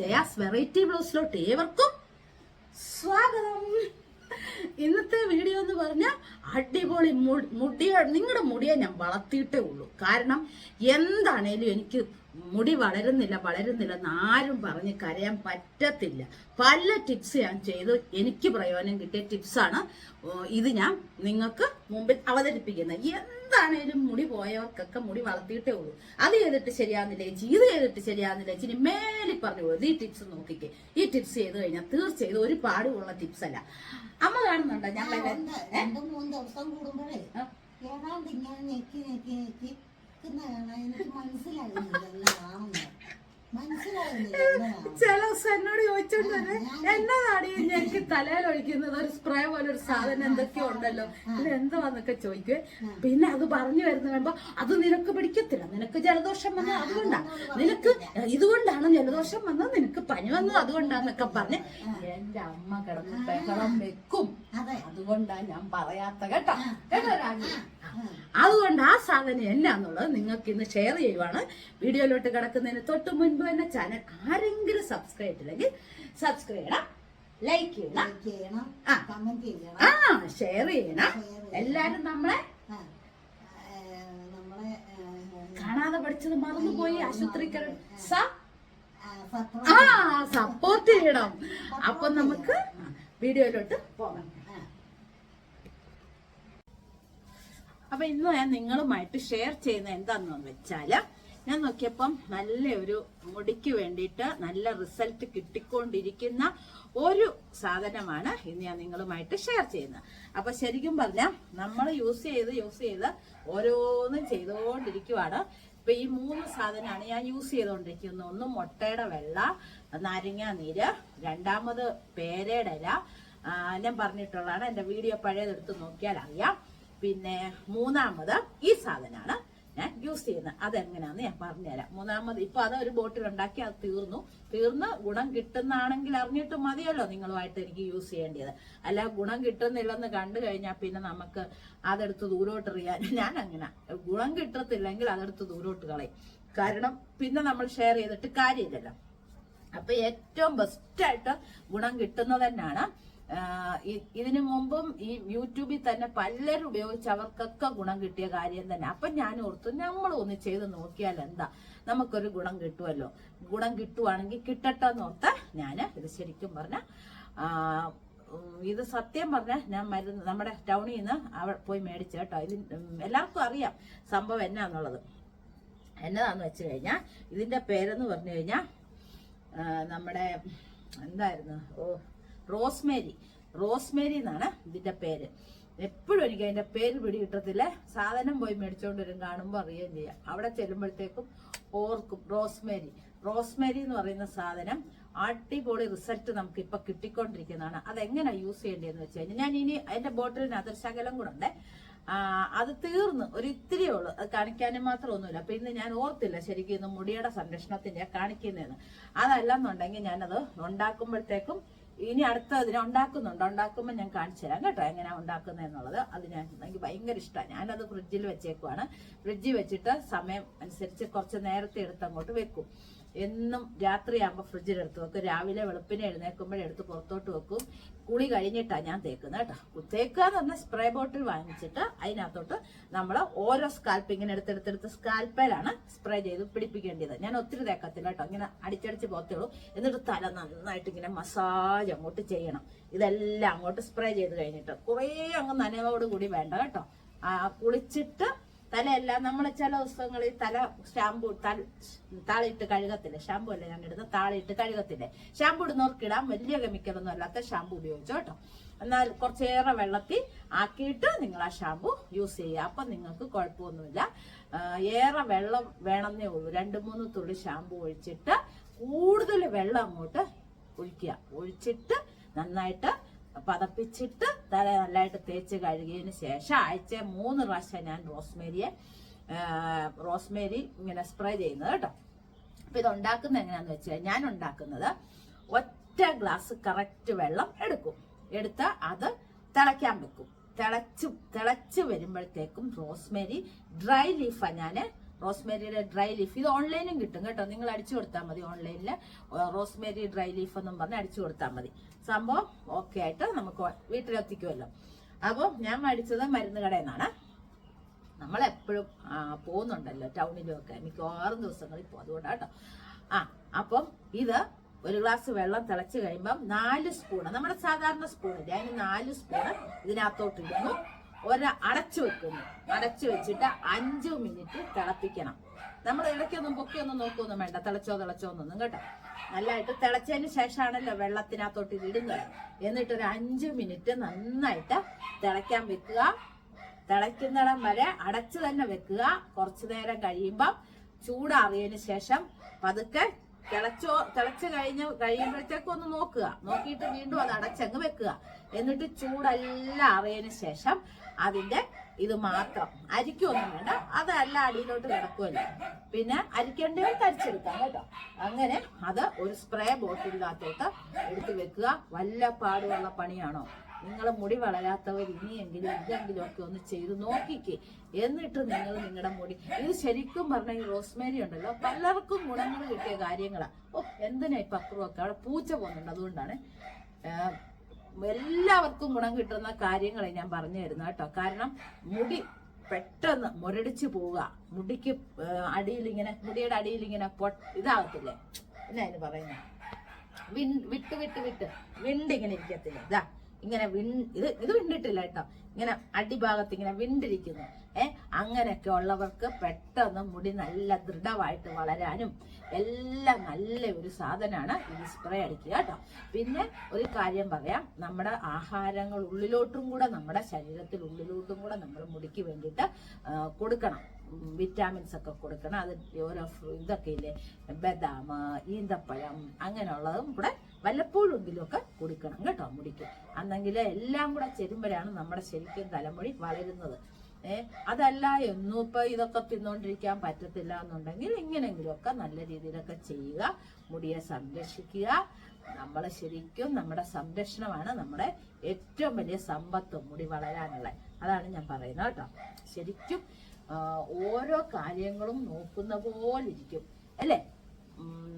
Jaya's variety ബ്ലൗസിലോട്ട് ഏവർക്കും സ്വാഗതം. ഇന്നത്തെ വീഡിയോ എന്ന് പറഞ്ഞാൽ അടിപൊളി മുടിയ നിങ്ങളുടെ മുടിയെ ഞാൻ വളർത്തിയിട്ടേ ഉള്ളൂ. കാരണം എന്താണേലും എനിക്ക് മുടി വളരുന്നില്ല വളരുന്നില്ല എന്ന് ആരും പറഞ്ഞ് കരയാൻ പറ്റത്തില്ല. പല ടിപ്സ് ഞാൻ ചെയ്ത് എനിക്ക് പ്രയോജനം കിട്ടിയ ടിപ്സാണ് ഇത് ഞാൻ നിങ്ങൾക്ക് മുമ്പിൽ അവതരിപ്പിക്കുന്നത്. എന്താണേലും മുടി പോയവർക്കൊക്കെ മുടി വളർത്തിയിട്ടേ ഉള്ളൂ. അത് ചെയ്തിട്ട് ശരിയാകുന്നില്ല ചേച്ചി ഇത് ചെയ്തിട്ട് ശരിയാകുന്നില്ല ചേച്ചി ഇനി മേലിൽ പറഞ്ഞു പോകും ഈ ടിപ്സ് നോക്കിക്കേ. ഈ ടിപ്സ് ചെയ്ത് കഴിഞ്ഞാൽ തീർച്ചയായും ഒരു പാടുമുള്ള ടിപ്സ് അല്ല. അമ്മ കാണുന്നുണ്ടോ? ഞാൻ? രണ്ട് മൂന്ന് ദിവസം കൂടുമ്പോഴേ. ഏതാണ്ട് ഇങ്ങനെ ഞെക്കി ഞെക്കി ഞെക്കി നിൽക്കുന്ന കാണാൻ എനിക്ക് മനസ്സിലാകുന്നില്ല. ചില എന്നോട് ചോദിച്ചോണ്ട് എന്നതാണ് എനിക്ക് തലയിൽ ഒഴിക്കുന്നത്? ഒരു സ്പ്രേ പോലെ ഒരു സാധനം എന്തൊക്കെയോ ഉണ്ടല്ലോ. ഇത് എന്തുവാന്നൊക്കെ ചോദിക്കുവേ. പിന്നെ അത് പറഞ്ഞു വരുന്ന കഴിയുമ്പോ അത് നിനക്ക് പിടിക്കത്തില്ല. നിനക്ക് ജലദോഷം വന്നത് അതുകൊണ്ടാ. നിനക്ക് ഇതുകൊണ്ടാണ് ജലദോഷം വന്നത് നിനക്ക് പനി വന്നത് അതുകൊണ്ടാന്നൊക്കെ പറഞ്ഞ് എന്റെ അമ്മ കിടന്ന് ബഹളം വെക്കും. അതെ. അതുകൊണ്ടാ ഞാൻ പറയാത്ത കേട്ടോ. കേട്ടോ രാജി. അതുകൊണ്ട് ആ സാധനം എന്നാന്നുള്ളത് നിങ്ങൾക്ക് ഇന്ന് ഷെയർ ചെയ്യുവാണ്. വീഡിയോയിലോട്ട് കിടക്കുന്നതിന് തൊട്ട് മുൻപ് തന്നെ ചാനൽ ആരെങ്കിലും സബ്സ്ക്രൈബ് ചെയ്തില്ലെങ്കിൽ സബ്സ്ക്രൈബ് ചെയ്യണം ലൈക്ക് ചെയ്യണം ആ. ഷെയർ ചെയ്യണം. എല്ലാരും നമ്മളെ കാണാതെ പഠിച്ചത് മറന്നുപോയി ആശുപത്രിക്ക് ആ സപ്പോർട്ട് ചെയ്യണം. അപ്പൊ നമുക്ക് വീഡിയോയിലോട്ട് പോകാം ആ. അപ്പൊ ഇന്ന് ഞാൻ നിങ്ങളുമായിട്ട് ഷെയർ ചെയ്യുന്ന എന്താണെന്ന് വെച്ചാൽ ഞാൻ നോക്കിയപ്പം നല്ല ഒരു മുടിക്ക് വേണ്ടിയിട്ട് നല്ല റിസൾട്ട് കിട്ടിക്കൊണ്ടിരിക്കുന്ന ഒരു സാധനമാണ് ഇന്ന് ഞാൻ നിങ്ങളുമായിട്ട് ഷെയർ ചെയ്യുന്നത്. അപ്പൊ ശരിക്കും പറഞ്ഞാൽ നമ്മൾ യൂസ് ചെയ്ത് യൂസ് ചെയ്ത് ഓരോന്നും ചെയ്തുകൊണ്ടിരിക്കുവാണ്. ഇപ്പൊ ഈ മൂന്ന് സാധനമാണ് ഞാൻ യൂസ് ചെയ്തുകൊണ്ടിരിക്കുന്നത്. ഒന്ന് മുട്ടയുടെ വെള്ള നാരങ്ങാ നീര് രണ്ടാമത് പേരയുടെ ഇല. ഞാൻ പറഞ്ഞിട്ടുള്ളതാണ്. എന്റെ വീഡിയോ പഴയതെടുത്ത് നോക്കിയാൽ അറിയാം പിന്നെ മൂന്നാമത് ഈ സാധനമാണ് ഞാൻ യൂസ് ചെയ്യുന്നത് അതെങ്ങനെയാന്ന് ഞാൻ പറഞ്ഞുതരാം. മൂന്നാമത് ഇപ്പൊ അത് ഒരു ബോട്ടിൽ ഉണ്ടാക്കി അത് തീർന്നു. തീർന്ന് ഗുണം കിട്ടുന്നാണെങ്കിൽ അറിഞ്ഞിട്ട് മതിയല്ലോ നിങ്ങളുമായിട്ട് എനിക്ക് യൂസ് ചെയ്യേണ്ടത്. അല്ല ഗുണം കിട്ടുന്നില്ലെന്ന് കണ്ടു കഴിഞ്ഞാൽ പിന്നെ നമുക്ക് അതെടുത്ത് ദൂരോട്ട് എറിയാൻ ഞാൻ അങ്ങനെ ഗുണം കിട്ടത്തില്ലെങ്കിൽ അതെടുത്ത് ദൂരോട്ട് കളയും. കാരണം പിന്നെ നമ്മൾ ഷെയർ ചെയ്തിട്ട് കാര്യമില്ലല്ലോ. അപ്പൊ ഏറ്റവും ബെസ്റ്റായിട്ട് ഗുണം കിട്ടുന്നത് തന്നെയാണ് ഇതിനു മുമ്പും ഈ യൂട്യൂബിൽ തന്നെ പലരും ഉപയോഗിച്ച് അവർക്കൊക്കെ ഗുണം കിട്ടിയ കാര്യം തന്നെ. അപ്പൊ ഞാൻ ഓർത്തു നമ്മൾ ഒന്ന് ചെയ്ത് നോക്കിയാൽ എന്താ? നമുക്കൊരു ഗുണം കിട്ടുമല്ലോ ഗുണം കിട്ടുവാണെങ്കിൽ കിട്ടട്ടെ എന്ന് ഓർത്ത് ഞാൻ ഇത് ശരിക്കും പറഞ്ഞ ഇത് സത്യം പറഞ്ഞ ഞാൻ മരുന്ന് നമ്മുടെ ടൗണിൽ നിന്ന് അവിടെ പോയി മേടിച്ചു കേട്ടോ. ഇത് എല്ലാവർക്കും അറിയാം സംഭവം എന്നാന്നുള്ളത്. എന്നതാന്ന് വെച്ച് കഴിഞ്ഞാൽ ഇതിന്റെ പേരെന്ന് പറഞ്ഞു കഴിഞ്ഞാൽ നമ്മുടെ എന്തായിരുന്നു? ഓ റോസ്മേരി. റോസ്മേരി എന്നാണ് ഇതിന്റെ പേര്. എപ്പോഴും എനിക്ക് അതിന്റെ പേര് പിടി കിട്ടത്തില്ല സാധനം പോയി മേടിച്ചോണ്ട് വരും കാണുമ്പോൾ അറിയുകയും ചെയ്യാം. അവിടെ ചെല്ലുമ്പോഴത്തേക്കും ഓർക്കും റോസ്മേരി. റോസ്മേരി എന്ന് പറയുന്ന സാധനം അടിപൊളി റിസൾട്ട് നമുക്ക് ഇപ്പൊ കിട്ടിക്കൊണ്ടിരിക്കുന്നതാണ്. അതെങ്ങനെ യൂസ് ചെയ്യേണ്ടതെന്ന് വെച്ച് കഴിഞ്ഞാൽ ഞാൻ ഇനി അതിന്റെ ബോട്ടിലിനകത്ത് ഒരു ശകലം കൂടെ ഉണ്ട്. അത് തീർന്ന് ഒരു ഇത്തിരിയേ ഉള്ളൂ. അത് കാണിക്കാനും മാത്രം ഒന്നുമില്ല അപ്പൊ ഇന്ന് ഞാൻ ഓർത്തില്ല ശരിക്കും ഇന്ന് മുടിയുടെ സംരക്ഷണത്തിന്റെ കാണിക്കുന്നതെന്ന്. അതല്ലെന്നുണ്ടെങ്കിൽ ഞാനത് ഉണ്ടാക്കുമ്പോഴത്തേക്കും ഇനി അടുത്ത അതിനെ ഉണ്ടാക്കുന്നുണ്ട്. ഉണ്ടാക്കുമ്പോൾ ഞാൻ കാണിച്ചു തരാം കേട്ടോ എങ്ങനെയാണ് ഉണ്ടാക്കുന്നതെന്നുള്ളത് അത് ഞാൻ എനിക്ക് ഭയങ്കര ഇഷ്ടമാണ് ഞാനത് ഫ്രിഡ്ജിൽ വെച്ചേക്കുവാണ്. ഫ്രിഡ്ജിൽ വെച്ചിട്ട് സമയം അനുസരിച്ച് കുറച്ച് നേരത്തെ എടുത്ത് അങ്ങോട്ട് വെക്കും. എന്നും രാത്രിയാകുമ്പോൾ ഫ്രിഡ്ജിൽ എടുത്ത് വെക്കും. രാവിലെ വെളുപ്പിനെ എഴുന്നേൽക്കുമ്പോഴേ എടുത്ത് പുറത്തോട്ട് വെക്കും. കുളി കഴിഞ്ഞിട്ടാണ് ഞാൻ തേക്കുന്നത് കേട്ടോ. തേക്കുക എന്ന് പറഞ്ഞാൽ സ്പ്രേ ബോട്ടിൽ വാങ്ങിച്ചിട്ട് അതിനകത്തോട്ട് നമ്മൾ ഓരോ സ്കാൽപ്പ് ഇങ്ങനെ എടുത്തെടുത്തെടുത്ത് സ്കാൽപ്പേലാണ് സ്പ്രേ ചെയ്ത് പിടിപ്പിക്കേണ്ടത്. ഞാൻ ഒത്തിരി തേക്കത്തില്ല കേട്ടോ. ഇങ്ങനെ അടിച്ചടിച്ച് പോകത്തേ ഉള്ളൂ എന്നിട്ട് തല നന്നായിട്ട് ഇങ്ങനെ മസാജ് അങ്ങോട്ട് ചെയ്യണം. ഇതെല്ലാം അങ്ങോട്ട് സ്പ്രേ ചെയ്ത് കഴിഞ്ഞിട്ട് കുറേ അങ്ങ് നനവോട് കൂടി വേണ്ട കേട്ടോ. ആ കുളിച്ചിട്ട് തലയെല്ലാം നമ്മൾ ചില ദിവസങ്ങളിൽ തല ഷാമ്പു താളിയിട്ട് കഴുകത്തില്ലേ. ഷാമ്പു അല്ല ഞാൻ ഇടുന്നത് താളിയിട്ട് കഴുകത്തില്ലേ. ഷാമ്പു ഇടുന്നവർക്ക് ഇടാം വലിയ കെമിക്കലൊന്നും അല്ലാത്ത ഷാമ്പു ഉപയോഗിച്ചോ കേട്ടോ എന്നാൽ കുറച്ചേറെ വെള്ളത്തിൽ ആക്കിയിട്ട് നിങ്ങൾ ആ ഷാമ്പു യൂസ് ചെയ്യുക. അപ്പം നിങ്ങൾക്ക് കുഴപ്പമൊന്നുമില്ല. ഏറെ വെള്ളം വേണമെന്നേ ഉള്ളൂ. രണ്ട് മൂന്ന് തുള്ളി ഷാമ്പു ഒഴിച്ചിട്ട് കൂടുതൽ വെള്ളം അങ്ങോട്ട് ഒഴിക്കുക. ഒഴിച്ചിട്ട് നന്നായിട്ട് പതപ്പിച്ചിട്ട് തല നല്ലതായിട്ട് തേച്ച് കഴുകിയതിന് ശേഷം ആഴ്ച മൂന്ന് പ്രാവശ്യം ഞാൻ റോസ്മേരിയെ റോസ്മേരി ഇങ്ങനെ സ്പ്രേ ചെയ്യുന്നത് കേട്ടോ. അപ്പൊ ഇത് ഉണ്ടാക്കുന്നത് എങ്ങനെയാന്ന് വെച്ചാൽ ഞാൻ ഉണ്ടാക്കുന്നത് ഒറ്റ ഗ്ലാസ് കറക്റ്റ് വെള്ളം എടുക്കും. എടുത്ത് അത് തിളയ്ക്കാൻ വെക്കും. തിളച്ച് തിളച്ച് വരുമ്പോഴത്തേക്കും റോസ്മേരി ഡ്രൈ ലീഫാണ് ഞാൻ റോസ്മേരിയുടെ ഡ്രൈ ലീഫ്. ഇത് ഓൺലൈനും കിട്ടും കേട്ടോ. നിങ്ങൾ അടിച്ചു കൊടുത്താൽ മതി. ഓൺലൈനിൽ റോസ്മേരി ഡ്രൈ ലീഫ് എന്നും പറഞ്ഞ് അടിച്ചു കൊടുത്താൽ മതി. സംഭവം ഓക്കെ ആയിട്ട് നമുക്ക് വീട്ടിലെത്തിക്കുമല്ലോ അപ്പോൾ ഞാൻ മേടിച്ചത് മരുന്ന് കടയിൽ നിന്നാണ്. നമ്മളെപ്പോഴും പോകുന്നുണ്ടല്ലോ ടൗണിലും ഒക്കെ മിക്കവാറും ദിവസങ്ങളിൽ പോകും. അതുകൊണ്ടാട്ടോ ആ അപ്പം ഇത് ഒരു ഗ്ലാസ് വെള്ളം തിളച്ച് കഴിയുമ്പം നാല് സ്പൂണ് നമ്മുടെ സാധാരണ സ്പൂണില്ല? അതിന് നാല് സ്പൂണ് ഇതിനകത്തോട്ട് ഇടുന്നു ഒരു അടച്ചു വെക്കുന്നു. അടച്ചു വെച്ചിട്ട് അഞ്ച് മിനിറ്റ് തിളപ്പിക്കണം. നമ്മൾ ഇടയ്ക്കൊന്നും പൊക്കിയൊന്നും നോക്കൊന്നും വേണ്ട. തിളച്ചോ തിളച്ചോ എന്നൊന്നും കേട്ടോ? നല്ലതായിട്ട് തിളച്ചതിന് ശേഷമാണല്ലോ വെള്ളത്തിനകത്തോട്ട് ഇടുന്നത്. എന്നിട്ട് ഒരു അഞ്ച് മിനിറ്റ് നന്നായിട്ട് തിളയ്ക്കാൻ വെക്കുക. തിളയ്ക്കുന്നിടം വരെ അടച്ചു തന്നെ വെക്കുക. കുറച്ചു നേരം കഴിയുമ്പം ചൂടാറിയതിന് ശേഷം പതുക്കെ തിളച്ചോ തിളച്ച് കഴിഞ്ഞ് കഴിയുമ്പോഴത്തേക്കും ഒന്ന് നോക്കുക. നോക്കിയിട്ട് വീണ്ടും അത് അടച്ചങ്ങ് വെക്കുക. എന്നിട്ട് ചൂടെല്ലാം അറിയതിന് ശേഷം അതിന്റെ ഇത് മാത്രം. അരിക്കൊന്നും വേണ്ട. അതല്ല അടിയിലോട്ട് കിടക്കുമല്ലോ പിന്നെ അരിക്കേണ്ടവർ തരിച്ചെടുക്കാം കേട്ടോ. അങ്ങനെ അത് ഒരു സ്പ്രേ ബോട്ടിലിനകത്തോട്ട് എടുത്ത് വെക്കുക. വല്ല പാടുള്ള പണിയാണോ? നിങ്ങൾ മുടി വളരാത്തവർ ഇനിയെങ്കിലും ഇല്ലെങ്കിലും ഒക്കെ ഒന്ന് ചെയ്ത് നോക്കിക്കേ. എന്നിട്ട് നിങ്ങൾ നിങ്ങളുടെ മുടി. ഇത് ശരിക്കും പറഞ്ഞ ഈ റോസ്മേരി ഉണ്ടല്ലോ. പലർക്കും ഗുണങ്ങൾ കിട്ടിയ കാര്യങ്ങളാണ് ഓ എന്തിനാ ഈ പക്രുവൊക്കെ അവിടെ പൂച്ച പോകുന്നുണ്ട്? അതുകൊണ്ടാണ് എല്ലാവർക്കും ഗുണം കിട്ടുന്ന കാര്യങ്ങളെ ഞാൻ പറഞ്ഞു തരുന്നത് കേട്ടോ. കാരണം മുടി പെട്ടെന്ന് മുരടിച്ചു പോവുക. മുടിക്ക് അടിയിൽ ഇങ്ങനെ മുടിയുടെ അടിയിൽ ഇങ്ങനെ ഇതാകത്തില്ലേ എന്നാ അതിന് പറയുന്നത് വിട്ട് വിട്ട് വിട്ട്. വിണ്ടിങ്ങനെ ഇരിക്കത്തില്ല? ഇതാ ഇങ്ങനെ ഇത് ഇത് വിണ്ടിട്ടില്ല കേട്ടോ. ഇങ്ങനെ അടിഭാഗത്ത് ഇങ്ങനെ വിണ്ടിരിക്കുന്നു. ഏർ അങ്ങനെയൊക്കെ ഉള്ളവർക്ക് പെട്ടെന്ന് മുടി നല്ല ദൃഢമായിട്ട് വളരാനും എല്ലാം നല്ല ഒരു സാധനമാണ് ഈ സ്പ്രേ അടിക്കുക കേട്ടോ. പിന്നെ ഒരു കാര്യം പറയാം. നമ്മുടെ ആഹാരങ്ങൾ ഉള്ളിലോട്ടും കൂടെ നമ്മുടെ ശരീരത്തിൽ ഉള്ളിലോട്ടും കൂടെ നമ്മൾ മുടിക്ക് വേണ്ടിയിട്ട് കൊടുക്കണം. വിറ്റാമിൻസ് ഒക്കെ കൊടുക്കണം. അത് ഓരോ ഇതൊക്കെ ഇല്ലേ? ബദാം ഈന്തപ്പഴം അങ്ങനെയുള്ളതും കൂടെ വല്ലപ്പോഴെങ്കിലും ഒക്കെ കൊടുക്കണം കേട്ടോ മുടിക്ക്. അന്നെങ്കിൽ എല്ലാം കൂടെ ചെരുമ്പോഴാണ് നമ്മുടെ ശരിക്കും തലമുടി വളരുന്നത്. ഏഹ് അതല്ല എന്നും ഇപ്പൊ ഇതൊക്കെ തിന്നുകൊണ്ടിരിക്കാൻ പറ്റത്തില്ല എന്നുണ്ടെങ്കിൽ ഇങ്ങനെങ്കിലുമൊക്കെ നല്ല രീതിയിലൊക്കെ ചെയ്യുക മുടിയെ സംരക്ഷിക്കുക. നമ്മളെ ശരിക്കും നമ്മുടെ സംരക്ഷണമാണ് നമ്മുടെ ഏറ്റവും വലിയ സമ്പത്ത് മുടി വളരാനുള്ള അതാണ് ഞാൻ പറയുന്നത് കേട്ടോ. ശരിക്കും ഓരോ കാര്യങ്ങളും നോക്കുന്ന പോലെ ഇരിക്കും. അല്ലേ?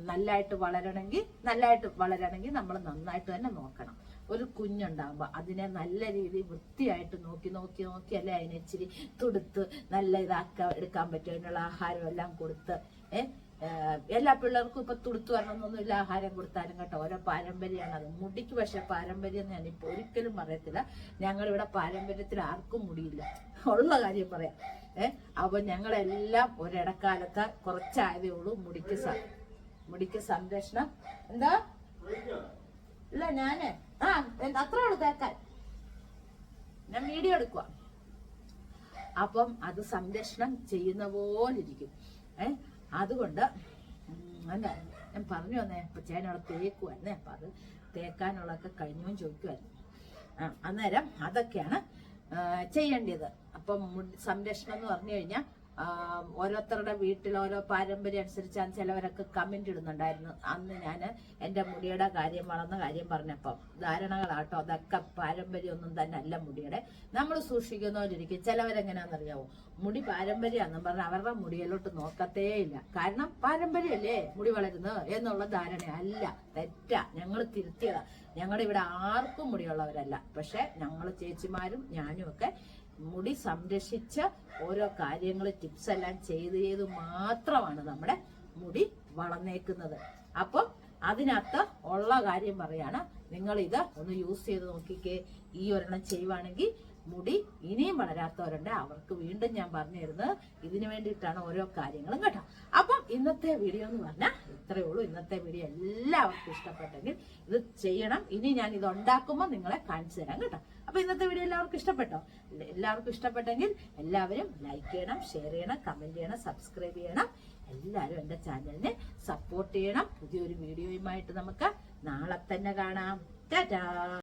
നല്ലതായിട്ട് വളരണമെങ്കിൽ നല്ലതായിട്ട് വളരണമെങ്കിൽ നമ്മൾ നന്നായിട്ട് തന്നെ നോക്കണം. ഒരു കുഞ്ഞുണ്ടാകുമ്പോൾ അതിനെ നല്ല രീതിയിൽ വൃത്തിയായിട്ട് നോക്കി നോക്കി നോക്കി അല്ലേ അതിനെ ഇച്ചിരി തുടുത്ത് നല്ല ഇതാക്കാൻ എടുക്കാൻ പറ്റും അതിനുള്ള ആഹാരം എല്ലാം കൊടുത്ത് ഏഹ് എല്ലാ പിള്ളേർക്കും ഇപ്പൊ തുടുത്തു വരണമെന്നൊന്നുമില്ല ആഹാരം കൊടുത്താലും കേട്ടോ. ഓരോ പാരമ്പര്യമാണ് അത്. മുടിക്ക് പക്ഷെ പാരമ്പര്യം ഞാൻ ഇപ്പൊ ഒരിക്കലും പറയത്തില്ല. ഞങ്ങളിവിടെ പാരമ്പര്യത്തിൽ ആർക്കും മുടിയില്ല. ഉള്ള കാര്യം പറയാം. ഏഹ് അപ്പൊ ഞങ്ങളെല്ലാം ഒരിടക്കാലത്ത് കുറച്ചായതേ ഉള്ളൂ മുടിക്ക് മുടിക്ക് സംരക്ഷണം. എന്താ? ഇല്ല ഞാൻ. ആ എന്താ? അത്രേ ഉള്ളൂ തേക്കാൻ ഞാൻ വീഡിയോ എടുക്കുക അപ്പം അത് സംരക്ഷണം ചെയ്യുന്ന പോലെ ഇരിക്കും. ഏ അതുകൊണ്ട് അല്ല ഞാൻ പറഞ്ഞു വന്നേ ചേനവിടെ തേക്കുവായിരുന്നേ. അപ്പം അത് തേക്കാനുള്ളതൊക്കെ കഴിഞ്ഞു ചോദിക്കുമായിരുന്നു അന്നേരം അതൊക്കെയാണ് ചെയ്യേണ്ടത്. അപ്പം സംരക്ഷണം എന്ന് പറഞ്ഞു കഴിഞ്ഞാൽ ഓരോരുത്തരുടെ വീട്ടിൽ ഓരോ പാരമ്പര്യം അനുസരിച്ചാണ് ചിലവരൊക്കെ കമന്റ് ഇടുന്നുണ്ടായിരുന്നു. അന്ന് ഞാൻ എന്റെ മുടിയുടെ കാര്യം വളർന്ന കാര്യം പറഞ്ഞപ്പോ. ധാരണകളാട്ടോ അതൊക്കെ പാരമ്പര്യമൊന്നും തന്നെ അല്ല മുടിയുടെ. നമ്മൾ സൂക്ഷിക്കുന്നവരിക്കും ചിലവരെങ്ങനെയാണെന്നറിയാവോ? മുടി പാരമ്പര്യമാണെന്നും പറഞ്ഞ് അവരുടെ മുടിയിലോട്ട് നോക്കത്തേ ഇല്ല കാരണം പാരമ്പര്യമല്ലേ മുടി വളരുന്നത് എന്നുള്ള ധാരണ അല്ല. തെറ്റാ. ഞങ്ങൾ തിരുത്തിയതാ. ഞങ്ങളുടെ ഇവിടെ ആർക്കും മുടിയുള്ളവരല്ല. പക്ഷെ ഞങ്ങൾ ചേച്ചിമാരും ഞാനും ഒക്കെ മുടി സംരക്ഷിച്ച് ഓരോ കാര്യങ്ങൾ ടിപ്സ് എല്ലാം ചെയ്ത് ചെയ്ത് മാത്രമാണ് നമ്മുടെ മുടി വളർന്നേക്കുന്നത്. അപ്പം അതിനകത്ത് ഉള്ള കാര്യം പറയാണ്. നിങ്ങൾ ഇത് ഒന്ന് യൂസ് ചെയ്ത് നോക്കിക്കേ. ഈ ഒരെണ്ണം ചെയ്യുവാണെങ്കിൽ മുടി ഇനിയും വളരാത്തവരുണ്ട്. അവർക്ക് വീണ്ടും ഞാൻ പറഞ്ഞു തരുന്നത് ഇതിനു വേണ്ടിയിട്ടാണ് ഓരോ കാര്യങ്ങളും കേട്ടോ. അപ്പം ഇന്നത്തെ വീഡിയോ എന്ന് പറഞ്ഞാൽ ഇത്രയേ ഉള്ളൂ. ഇന്നത്തെ വീഡിയോ എല്ലാവർക്കും ഇഷ്ടപ്പെട്ടെങ്കിൽ ഇത് ചെയ്യണം. ഇനി ഞാൻ ഇത് ഉണ്ടാക്കുമ്പോൾ നിങ്ങളെ കാണിച്ചു തരാം കേട്ടോ. അപ്പൊ ഇന്നത്തെ വീഡിയോ എല്ലാവർക്കും ഇഷ്ടപ്പെട്ടോ? എല്ലാവർക്കും ഇഷ്ടപ്പെട്ടെങ്കിൽ എല്ലാവരും ലൈക്ക് ചെയ്യണം ഷെയർ ചെയ്യണം കമന്റ് ചെയ്യണം സബ്സ്ക്രൈബ് ചെയ്യണം. എല്ലാവരും എന്റെ ചാനലിനെ സപ്പോർട്ട് ചെയ്യണം. പുതിയൊരു വീഡിയോയുമായിട്ട് നമുക്ക് നാളെ തന്നെ കാണാം. ടാറ്റാ